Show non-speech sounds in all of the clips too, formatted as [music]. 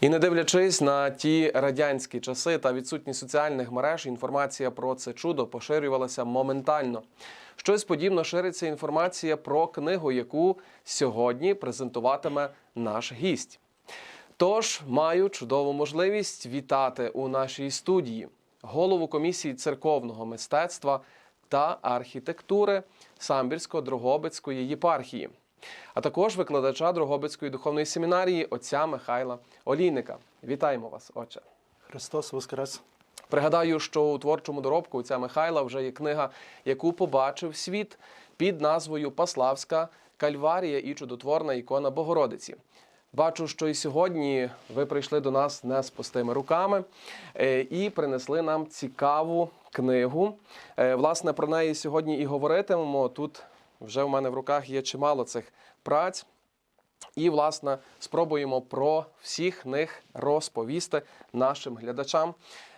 І не дивлячись на ті радянські часи та відсутність соціальних мереж, інформація про це чудо поширювалася моментально. Щось подібно шириться інформація про книгу, яку сьогодні презентуватиме наш гість. Тож маю чудову можливість вітати у нашій студії голову комісії церковного мистецтва та архітектури Самбірсько-Дрогобицької єпархії, а також викладача Дрогобицької духовної семінарії отця Михайла Олійника. Вітаємо вас, отче. Христос Воскрес! Пригадаю, що у творчому доробку отця Михайла вже є книга, яку побачив світ під назвою Паславська Кальварія і чудотворна ікона Богородиці. Бачу, що і сьогодні ви прийшли до нас не з пустими руками е, і принесли нам цікаву книгу. Е, Власне, про неї сьогодні і говоритимемо. Тут вже в мене в руках є чимало цих праць. І, власне, спробуємо про всіх них розповісти нашим глядачам.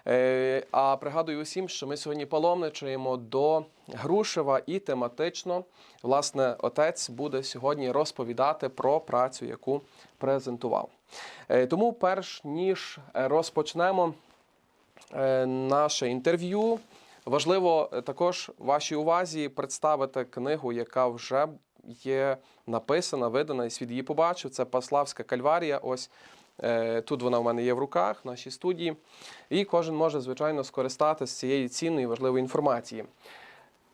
Е, А пригадую усім, що ми сьогодні паломничаємо до Грушева і тематично, власне, отець буде сьогодні розповідати про працю, яку презентував. Е, Тому, перш ніж е, розпочнемо наше інтерв'ю. Важливо е, також вашій увазі представити книгу, яка вже є написана, видана, і світ її побачив. Це Паславська кальварія. Ось е, тут вона в мене є в руках, в нашій студії. І кожен може, звичайно, скористатися цієї цінної важливої інформації.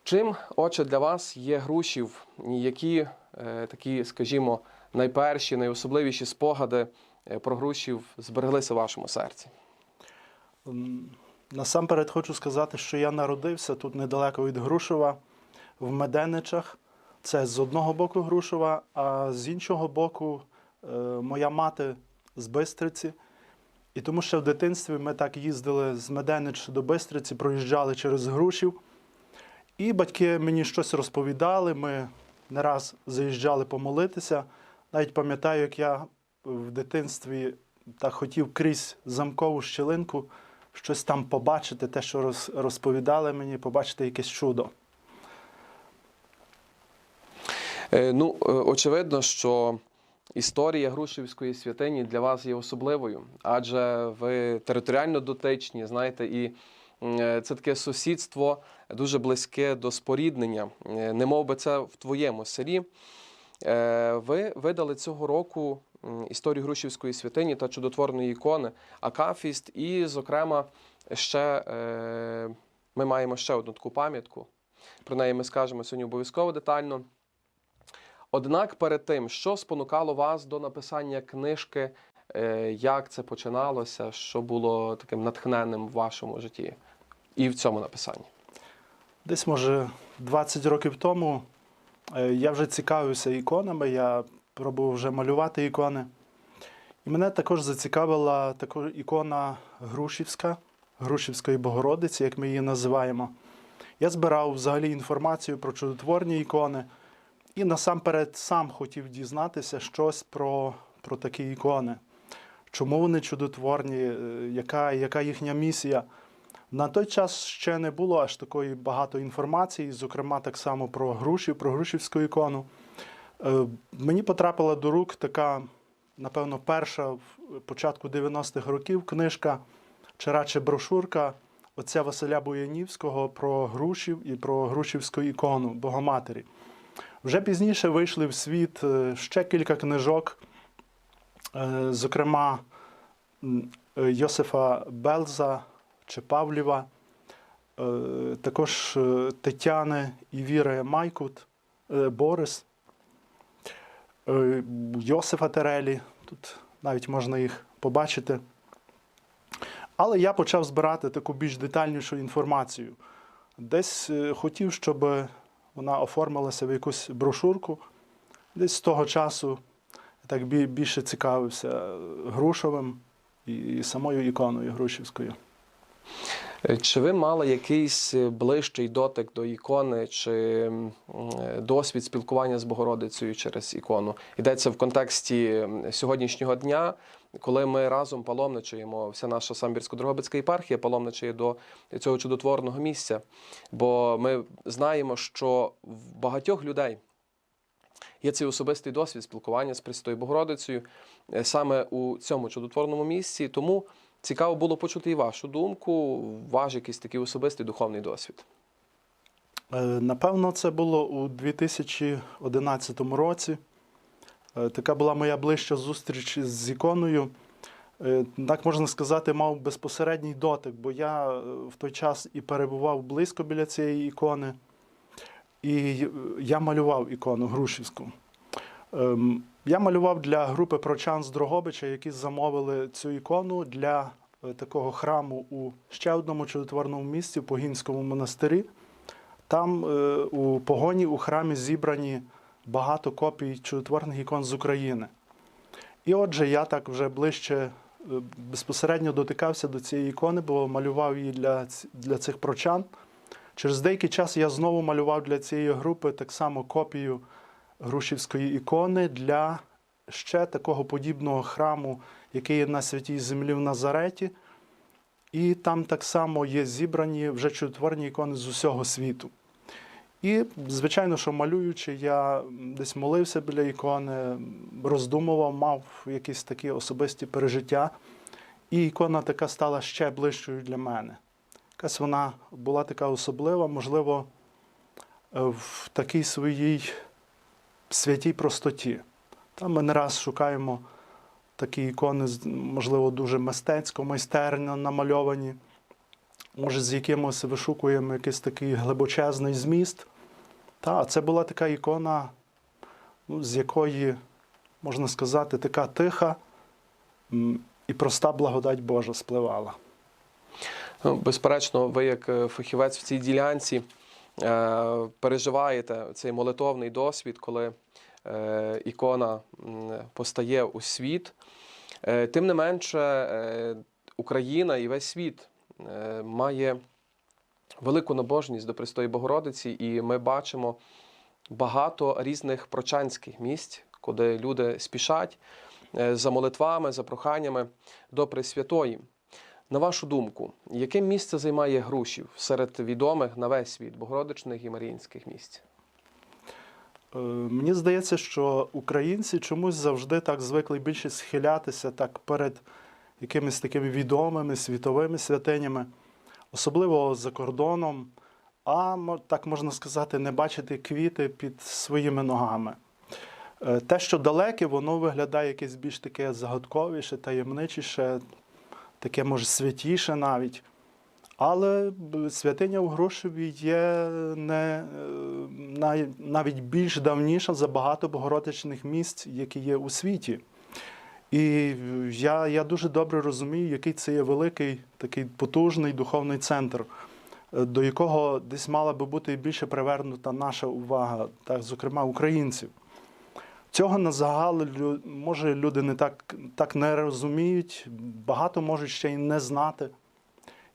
Чим, отче, для вас є грушів, які е, такі, скажімо, найперші, найособливіші спогади про грушів збереглися в вашому серці? Насамперед хочу сказати, що я народився тут недалеко від Грушева, в Меденичах. Це з одного боку Грушева, а з іншого боку е, моя мати з Бистриці. І тому ще в дитинстві ми так їздили з Меденич до Бистриці, проїжджали через Грушів. І батьки мені щось розповідали. Ми не раз заїжджали помолитися. Навіть пам'ятаю, як я в дитинстві так хотів крізь замкову щілинку щось там побачити, те, що розповідали мені, побачити якесь чудо. Е, Ну, е, очевидно, що історія Грушевської святині для вас є особливою, адже ви територіально дотичні, знаєте, і е, це таке сусідство дуже близьке до споріднення, немов би це в твоєму селі. Ви видали цього року історію Грушівської святині та чудотворної ікони Акафіст, і, зокрема, ще е, ми маємо ще одну таку пам'ятку. Про неї ми скажемо сьогодні обов'язково детально. Однак перед тим, що спонукало вас до написання книжки, е, як це починалося, що було таким натхненним в вашому житті і в цьому написанні? Десь, може, 20 років тому е, я вже цікавився іконами, я пробував вже малювати ікони. І мене також зацікавила також ікона Грушівська, Грушівської Богородиці, як ми її називаємо. Я збирав взагалі інформацію про чудотворні ікони і насамперед сам хотів дізнатися щось про, про такі ікони. Чому вони чудотворні, е, яка, яка їхня місія. На той час ще не було аж такої багато інформації, зокрема так само про Грушів, про Грушівську ікону. Е, Мені потрапила до рук така, напевно, перша в початку 90-х років книжка, чи радше брошурка отця Василя Боянівського про Грушів і про Грушівську ікону Богоматері. Вже пізніше вийшли в світ е, ще кілька книжок, е, зокрема Йосифа Белза чи Павлєва, е, також Тетяни і Віри Майкут, Борис, Йосифа Терелі. Тут навіть можна їх побачити. Але я почав збирати таку більш детальнішу інформацію. Десь е, хотів, щоб вона оформилася в якусь брошурку. Десь з того часу я так більше цікавився е, Грушовим і самою іконою Грушівською. Е, Чи ви мали якийсь е, ближчий дотик до ікони, чи е, досвід спілкування з Богородицею через ікону? Йдеться в контексті сьогоднішнього дня, коли ми разом паломничаємо, вся наша самбірсько-дрогобицька єпархія паломничає до цього чудотворного місця. Бо ми знаємо, що в багатьох людей є цей особистий досвід спілкування з Престою Богородицею саме у цьому чудотворному місці. Тому цікаво було почути і вашу думку, ваш якийсь такий особистий духовний досвід. Е, Напевно, це було у 2011 році. Е, Така була моя ближча зустріч з іконою. Е, Так можна сказати, мав безпосередній дотик, бо я в той час і перебував близько біля цієї ікони, і я малював ікону Грушівську. Ем, Я малював для групи прочан з Дрогобича, які замовили цю ікону для е, такого храму у ще одному чудотворному місці в Погінському монастирі. Там е, у погоні у храмі зібрані багато копій чудотворних ікон з України. І отже, я так вже ближче е, безпосередньо дотикався до цієї ікони, бо малював її для, для цих прочан. Через деякий час я знову малював для цієї групи так само копію Грушівської ікони для ще такого подібного храму, який є на святій землі в Назареті. І там так само є зібрані вже чудотворні ікони з усього світу. І, звичайно, що малюючи, я десь молився біля ікони, роздумував, мав якісь такі особисті пережиття. І ікона така стала ще ближчою для мене. Якась вона була така особлива, можливо, в такій своїй святій простоті. Там ми не раз шукаємо такі ікони, можливо, дуже мистецько, майстерно намальовані. Може, з якимось вишукуємо якийсь такий глибочезний зміст. Та, це була така ікона, ну, з якої, можна сказати, така тиха і проста благодать Божа спливала. Ну, Безперечно, ви як е, фахівець в цій ділянці переживаєте цей молитовний досвід, коли е, ікона постає у світ. Е, Тим не менше, е, Україна і весь світ е, має велику набожність до Престої Богородиці, і ми бачимо багато різних прочанських місць, куди люди спішать е, за молитвами, за проханнями до Пресвятої. На вашу думку, яке місце займає Грушів серед відомих на весь світ богородичних і маріїнських місць? Е, Мені здається, що українці чомусь завжди так звикли більше схилятися так перед якимись такими відомими світовими святинями, особливо за кордоном, а так можна сказати, не бачити квіти під своїми ногами. Е, Те, що далеке, воно виглядає якесь більш таке загадковіше, таємничіше, таке, може, святіше навіть. Але святиня у Грушеві є не, е, навіть більш давніша за багато богородичних місць, які є у світі. І я, я дуже добре розумію, який це є великий, такий потужний духовний центр, е, до якого десь мала би бути більше привернута наша увага, так, зокрема українців. Цього на загал може люди не так, так не розуміють, багато можуть ще й не знати.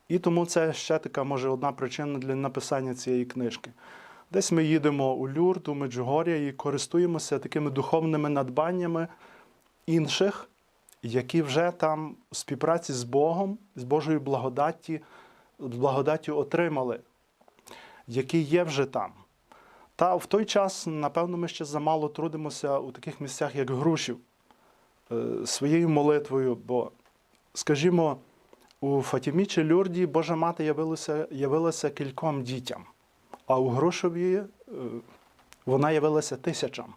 І тому це ще така, може, одна причина для написання цієї книжки. Десь ми їдемо у Люрд, у Меджугор'я і користуємося такими духовними надбаннями інших, які вже там у співпраці з Богом, з Божою благодатті, благодаттю отримали, які є вже там. Та в той час, напевно, ми ще замало трудимося у таких місцях, як Грушів, е, своєю молитвою, бо, скажімо, у Фатімі чи Люрді Божа мати явилася, явилася кільком дітям, а у Грушові е, вона явилася тисячам.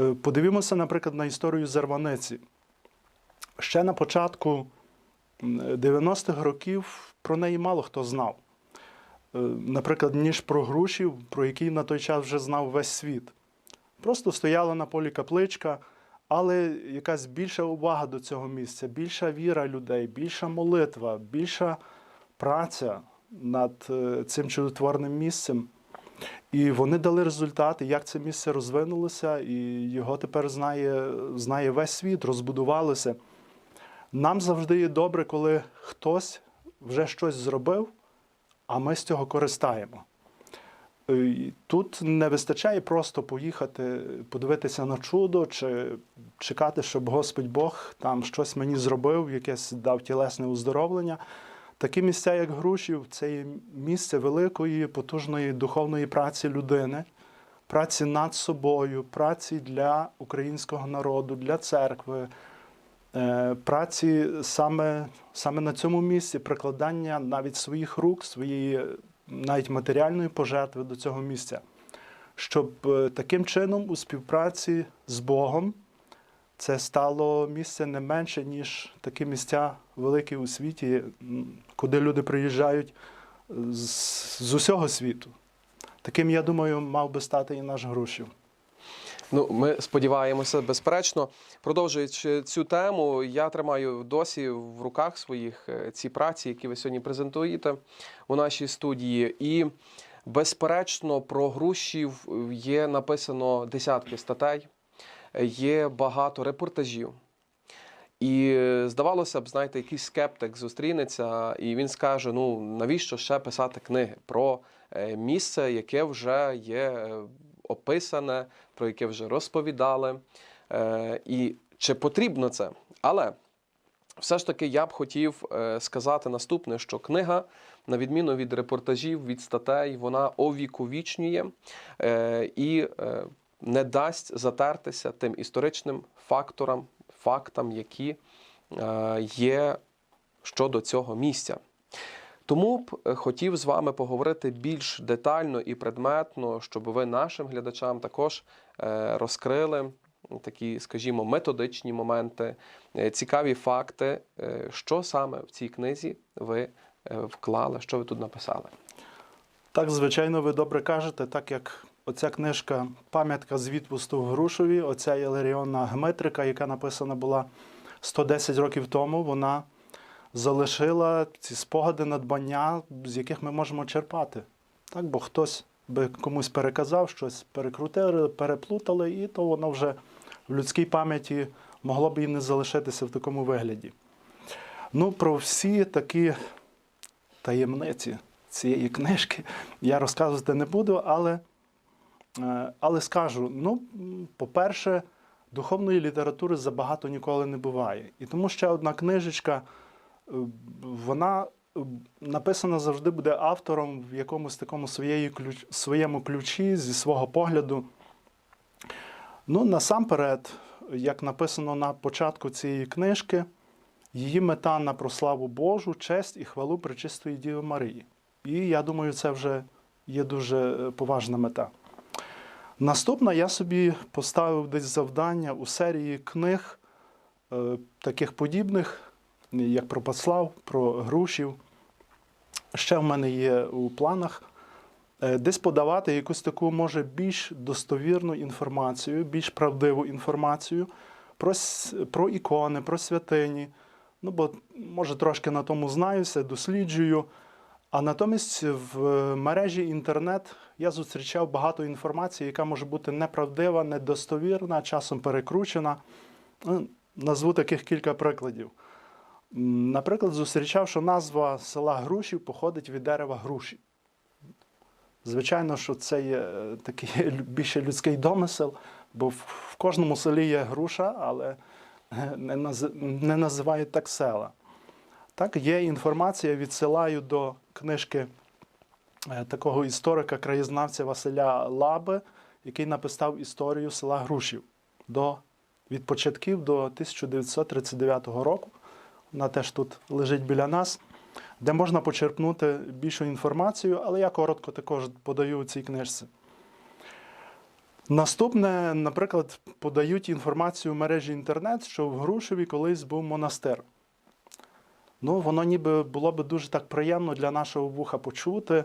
Е, Подивімося, наприклад, на історію Зарваниці. Ще на початку 90-х років про неї мало хто знав. Е, Наприклад, ніж про Грушів, про який на той час вже знав весь світ. Просто стояла на полі капличка, але якась більша увага до цього місця, більша віра людей, більша молитва, більша праця над е, цим чудотворним місцем. І вони дали результати, як це місце розвинулося, і його тепер знає, знає весь світ, розбудувалося. Нам завжди є добре, коли хтось вже щось зробив, а ми з цього користаємо. Е, Тут не вистачає просто поїхати, подивитися на чудо, чи чекати, щоб Господь Бог там щось мені зробив, якесь дав тілесне уздоровлення. Такі місця, як Грушів, це є місце великої, потужної духовної праці людини, праці над собою, праці для українського народу, для церкви, праці саме, саме на цьому місці, прикладання навіть своїх рук, своєї е, навіть матеріальної пожертви до цього місця, щоб е, таким чином у співпраці з Богом це стало місце не менше, ніж такі місця великі у світі, куди люди приїжджають з, з усього світу. Таким, я думаю, мав би стати і наш Грушів. Ну, ми сподіваємося, безперечно. Продовжуючи цю тему, я тримаю досі в руках своїх е, ці праці, які ви сьогодні презентуєте у нашій студії. І, безперечно, про грушів є написано десятки статей, є багато репортажів. І здавалося б, знаєте, якийсь скептик зустрінеться, і він скаже: ну навіщо ще писати книги про е, місце, яке вже є е, описане, про яке вже розповідали. Е, І чи потрібно це? Але все ж таки я б хотів е, сказати наступне: що книга, на відміну від репортажів, від статей, вона овіковічнює е, і не дасть затертися тим історичним факторам, фактам, які є щодо цього місця. Тому б е, хотів з вами поговорити більш детально і предметно, щоб ви нашим глядачам також е, розкрили такі, скажімо, методичні моменти, е, цікаві факти, що саме в цій книзі ви вклали, що ви тут написали. Так, звичайно, ви добре кажете, так як оця книжка Пам'ятка з відпусту в Грушові, оця Єларіонна Гметрика, яка написана була 110 років тому, вона залишила ці спогади надбання, з яких ми можемо черпати. Так, бо хтось би комусь переказав, щось перекрутили, переплутали, і то воно вже в людській пам'яті могло б і не залишитися в такому вигляді. Ну, про всі такі таємниці цієї книжки я розказувати не буду, але, е, але скажу: ну, по-перше, духовної літератури забагато ніколи не буває. І тому ще одна книжечка, вона е, написана завжди буде автором в якомусь такому ключ, своєму ключі, зі свого погляду. Ну, насамперед, як написано на початку цієї книжки, її мета на прославу Божу, честь і хвалу Пречистої Діви Марії. І я думаю, це вже є дуже е, поважна мета. Наступна я собі поставив десь завдання у серії книг, е, таких подібних, як про Паслав, про Грушів. Ще в мене є у планах е, десь подавати якусь таку, може, більш достовірну інформацію, більш правдиву інформацію про, про ікони, про святині. Ну, бо, може, трошки на тому знаюся, досліджую. А натомість в мережі інтернет я зустрічав багато інформації, яка може бути неправдива, недостовірна, часом перекручена. Ну, Назву таких кілька прикладів. Наприклад, зустрічав, що назва села Грушів походить від дерева груші. Звичайно, що це є е, такий [laughs] більше людський домисел, бо в кожному селі є груша, але е, не називають так села. Так, є інформація, відсилаю до книжки е, такого історика, краєзнавця Василя Лаби, який написав історію села Грушів до, від початків до 1939 року. Вона теж тут лежить біля нас, де можна почерпнути більшу інформацію, але я коротко також подаю у цій книжці. Наступне, наприклад, подають інформацію в мережі інтернет, що в Грушеві колись був монастир. Ну, воно ніби було би дуже так приємно для нашого вуха почути.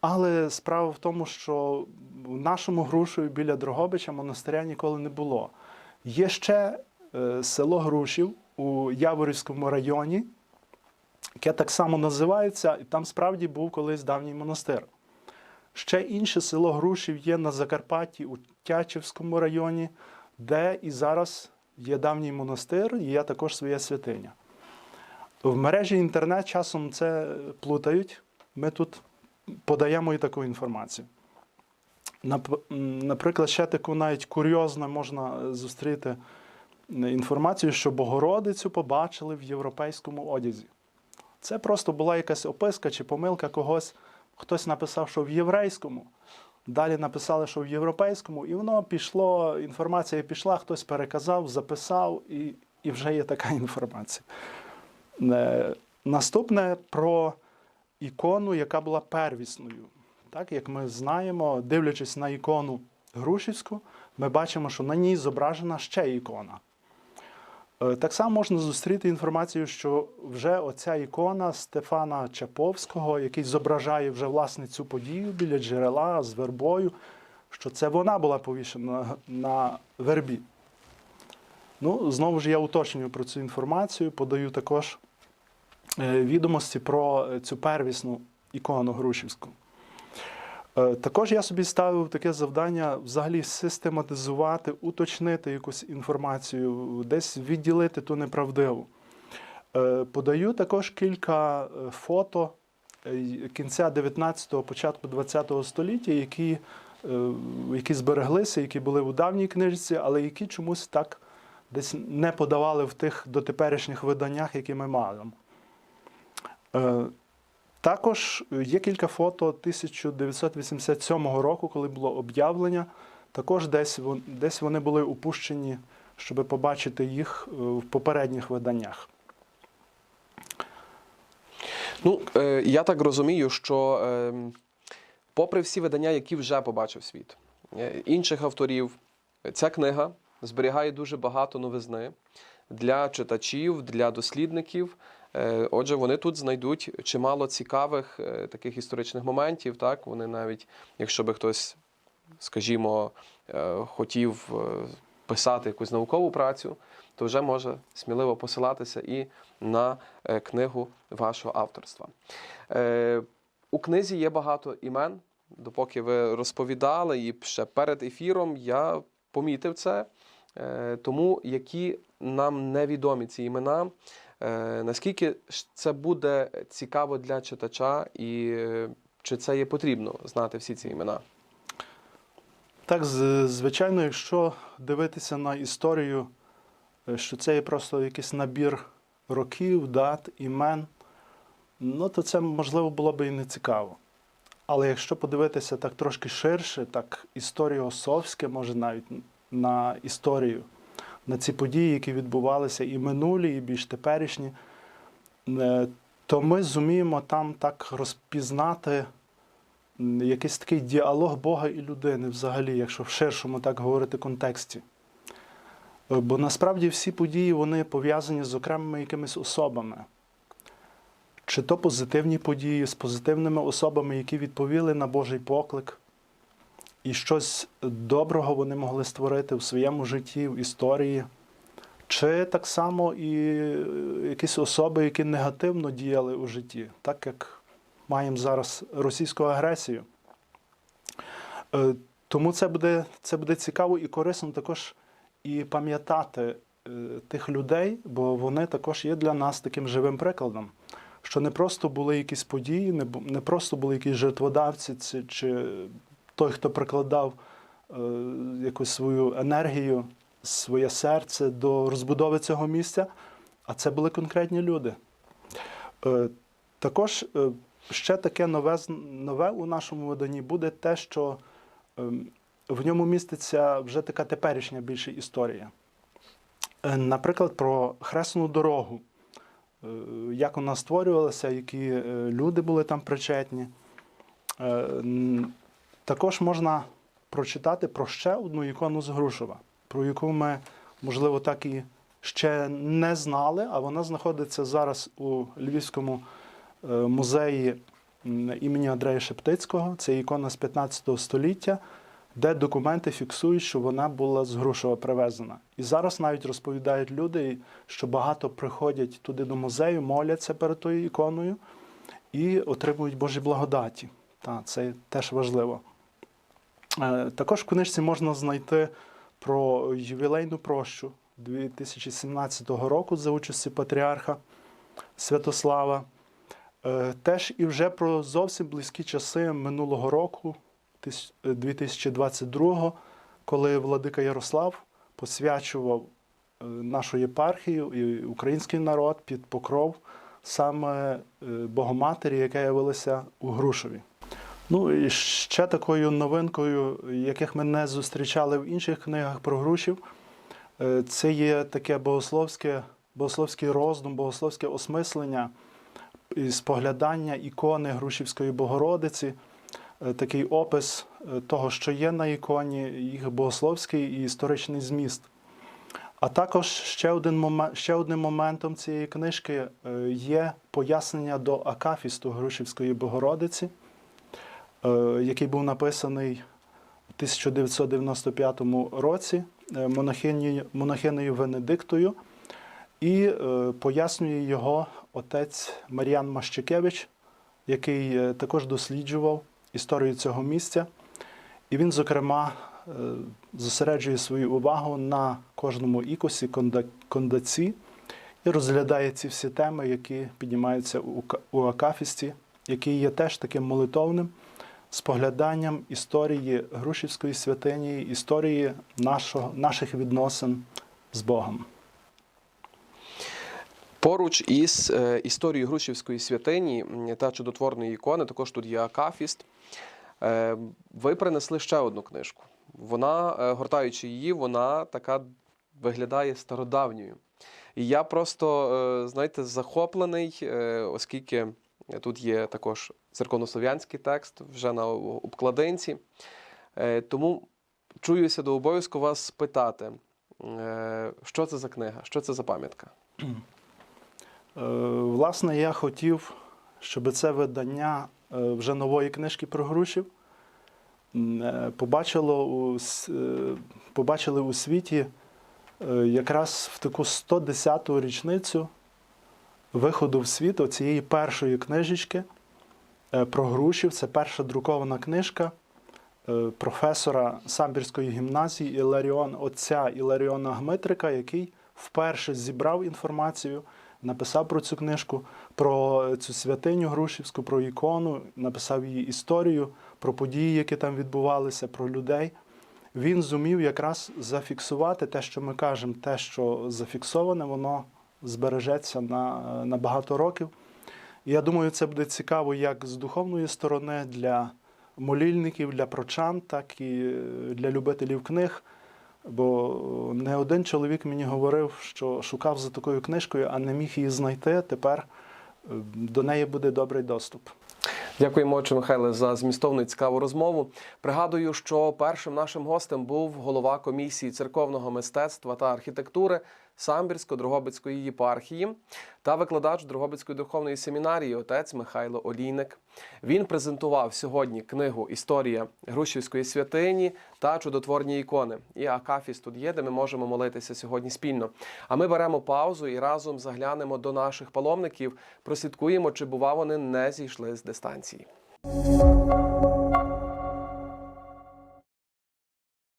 Але справа в тому, що в нашому Грушеві біля Дрогобича монастиря ніколи не було. Є ще е, село Грушів у Яворівському районі, яке так само називається, і там справді був колись давній монастир. Ще інше село Грушів є на Закарпатті у Тячівському районі, де і зараз є давній монастир, і є також своя святиня. В мережі інтернет часом це плутають. Ми тут подаємо і таку інформацію. Наприклад, ще таку навіть курйозно можна зустріти е, інформацію, що Богородицю побачили в європейському одязі. Це просто була якась описка чи помилка когось. Хтось написав, що в єврейському. Далі написали, що в європейському, і воно пішло, інформація пішла, хтось переказав, записав, і, і вже є така [laughs] інформація. Е, Наступне про ікону, яка була первісною. Так, як ми знаємо, дивлячись на ікону Грушівську, ми бачимо, що на ній зображена ще ікона. Е, Так само можна зустріти інформацію, що вже оця ікона Стефана Чаповського, який зображає вже власне цю подію біля джерела з вербою, що це вона була повішена на вербі. Ну, знову ж я уточнюю про цю інформацію, подаю також е, відомості про цю первісну ікону Грушівську. Е, Також я собі ставив таке завдання взагалі систематизувати, уточнити якусь інформацію, десь відділити ту неправдиву. Е, Подаю також кілька е, фото кінця 19-го, початку 20-го століття, які, які збереглися, які були у давній книжці, але які чомусь так десь не подавали в тих дотеперішніх виданнях, які ми маємо. Також є кілька фото 1987 року, коли було об'явлення. Також десь, десь вони були упущені, щоб побачити їх е, в попередніх виданнях. Ну, е, я так розумію, що е, попри всі видання, які вже побачив світ, е, інших авторів, ця книга зберігає дуже багато новизни для читачів, для дослідників. Е, Отже, вони тут знайдуть чимало цікавих е, таких історичних моментів. Так, вони навіть, якщо би хтось, скажімо, е, хотів писати якусь наукову працю, то вже може сміливо посилатися і на книгу вашого авторства. У книзі є багато імен. Допоки ви розповідали, і ще перед ефіром я помітив це. Тому які нам невідомі ці імена, наскільки це буде цікаво для читача, і е, чи це є потрібно знати всі ці імена? Так, звичайно, якщо дивитися на історію, е, що це є просто якийсь набір років, дат, імен, ну то це можливо було би і не цікаво. Але якщо подивитися так трошки ширше, так історіосовське, може навіть на історію, на ці події, які відбувалися і минулі, і більш теперішні, е, то ми зуміємо там так розпізнати якийсь такий діалог Бога і людини взагалі, якщо в ширшому так говорити контексті. Е, Бо насправді всі події вони пов'язані з окремими якимись особами. Чи то позитивні події з позитивними особами, які відповіли на Божий поклик, і щось доброго вони могли створити в своєму житті, в історії, чи так само і е, якісь особи, які негативно діяли у житті, так як маємо зараз російську агресію. Е, Тому це буде, це буде цікаво і корисно також і пам'ятати е, тих людей, бо вони також є для нас таким живим прикладом. Що не просто були якісь події, не, просто були якісь жертводавці, чи той, хто прикладав е, якусь свою енергію, своє серце до розбудови цього місця, а це були конкретні люди. Е, також е, ще таке нове, нове у нашому виданні буде те, що ем, в ньому міститься вже така теперішня більше історія. Наприклад, про хресну дорогу, як вона створювалася, які люди були там причетні. Також можна прочитати про ще одну ікону з Грушова, про яку ми, можливо, так і ще не знали, а вона знаходиться зараз у Львівському е, музеї імені Андрея Шептицького. Це ікона з 15 століття, де документи фіксують, що вона була з Грушова привезена. І зараз навіть розповідають люди, що багато приходять туди до музею, моляться перед тою іконою і отримують Божі благодаті. Та, це теж важливо. Е, Також в книжці можна знайти про ювілейну прощу 2017 року за участі патріарха Святослава. Е, Теж і вже про зовсім близькі часи минулого року, тис- е, 2022, коли владика Ярослав посвячував нашу єпархію і український народ під покров саме Богоматері, яка явилася у Грушові. Ну і ще такою новинкою, яких ми не зустрічали в інших книгах про грушів, е, це є таке богословське, богословський роздум, богословське осмислення споглядання ікони Грушівської Богородиці, е, такий опис е, того, що є на іконі, їх богословський і історичний зміст. А також ще, один момент, ще одним моментом цієї книжки є пояснення до Акафісту Грушівської Богородиці, який був написаний у 1995 році е, монахинею, Венедиктою, і е, пояснює його отець Мар'ян Мащикевич, який е, також досліджував історію цього місця. І він, зокрема, е, зосереджує свою увагу на кожному ікосі, кондаці і розглядає ці всі теми, які піднімаються у Акафісті, який є теж таким молитовним спогляданням історії Грушівської святині, історії нашого, наших відносин з Богом. Поруч із е, історією Грушівської святині та чудотворної ікони, також тут є Акафіст. Е, ви принесли ще одну книжку. Вона, е, гортаючи її, вона така виглядає стародавньою. І я просто, знаєте, захоплений, оскільки тут є також церковнослов'янський текст вже на обкладинці. Е, Тому чуюся до обов'язку вас спитати, е, що це за книга, що це за пам'ятка? Е, Власне, я хотів, щоб це видання е, вже нової книжки про Грушів е, побачило е, побачили у світі е, якраз в таку 110-ту річницю виходу в світ цієї першої книжечки е, про Грушів. Це перша друкована книжка е, професора Самбірської гімназії Іларіон, отця Іларіона Гмитрика, який вперше зібрав інформацію, написав про цю книжку, про цю святиню Грушівську, про ікону, написав її історію, про події, які там відбувалися, про людей. Він зумів якраз зафіксувати те, що ми кажемо, те, що зафіксоване, воно збережеться на, на багато років. Я думаю, це буде цікаво як з духовної сторони для молільників, для прочан, так і е, для любителів книг. Бо не один чоловік мені говорив, що шукав за такою книжкою, а не міг її знайти. Тепер е, до неї буде добрий доступ. Дякуємо, отче Михайле, за змістовну і цікаву розмову. Пригадую, що першим нашим гостем був голова комісії церковного мистецтва та архітектури Самбірсько-Дрогобицької єпархії та викладач Дрогобицької духовної семінарії отець Михайло Олійник. Він презентував сьогодні книгу Історія Грушівської святині та чудотворні ікони. І Акафіс тут є, де ми можемо молитися сьогодні спільно. А ми беремо паузу і разом заглянемо до наших паломників, прослідкуємо, чи бува вони не зійшли з дистанції.